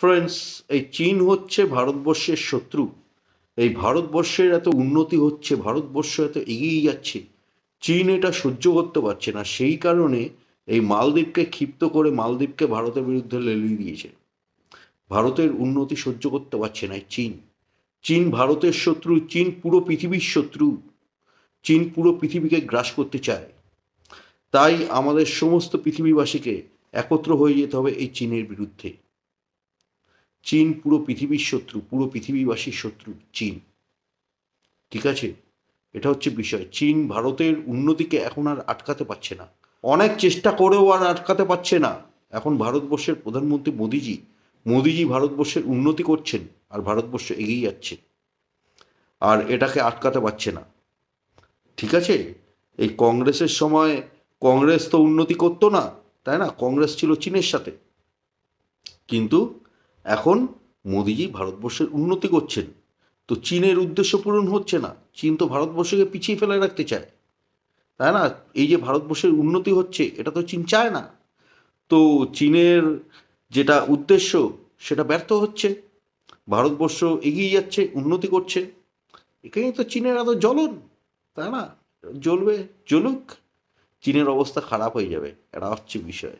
Friends এই চীন হচ্ছে ভারতবর্ষের শত্রু। এই ভারতবর্ষের এত উন্নতি হচ্ছে, ভারতবর্ষ এত এগিয়ে যাচ্ছে, চীন এটা সহ্য করতে পারছে না। সেই কারণে এই মালদ্বীপকে ক্ষিপ্ত করে মালদ্বীপকে ভারতের বিরুদ্ধে লেলিয়ে দিয়েছে। ভারতের উন্নতি সহ্য করতে পারছে না চীন। চীন ভারতের শত্রু, চীন পুরো পৃথিবীর শত্রু। চীন পুরো পৃথিবীকে গ্রাস করতে চায়। তাই আমাদের সমস্ত পৃথিবীবাসীকে একত্র হয়ে যেতে হবে এই চীনের বিরুদ্ধে। চীন পুরো পৃথিবীর শত্রু, পুরো পৃথিবীবাসীর শত্রু, চীন। ঠিক আছে? এটা হচ্ছে বিষয়। চীন ভারতের উন্নতিকে এখন আর আটকাতে পারছে না। অনেক চেষ্টা করেও আর আটকাতে পারছে না। এখন ভারতবর্ষের প্রধানমন্ত্রী মোদিজি মোদিজি ভারতবর্ষের উন্নতি করছেন আর ভারতবর্ষ এগিয়ে যাচ্ছে। আর এটাকে আটকাতে পারছে না। ঠিক আছে? এই কংগ্রেসের সময় কংগ্রেস তো উন্নতি করতো না, তাই না? কংগ্রেস ছিল চীনের সাথে। কিন্তু এখন মোদিজি ভারতবর্ষের উন্নতি করছেন। তো চীনের উদ্দেশ্য পূরণ হচ্ছে না। চীন তো ভারতবর্ষকে পিছিয়ে ফেলে রাখতে চায়। তাই না? এই যে ভারতবর্ষের উন্নতি হচ্ছে, এটা তো চীন চায় না। তো চীনের যেটা উদ্দেশ্য, সেটা ব্যর্থ হচ্ছে। ভারতবর্ষ এগিয়ে যাচ্ছে, উন্নতি করছে। এখানেই তো চীনের এত জ্বলন, তাই না? জ্বলবে, জ্বলুক। চীনের অবস্থা খারাপ হয়ে যাবে, এটা হচ্ছে বিষয়।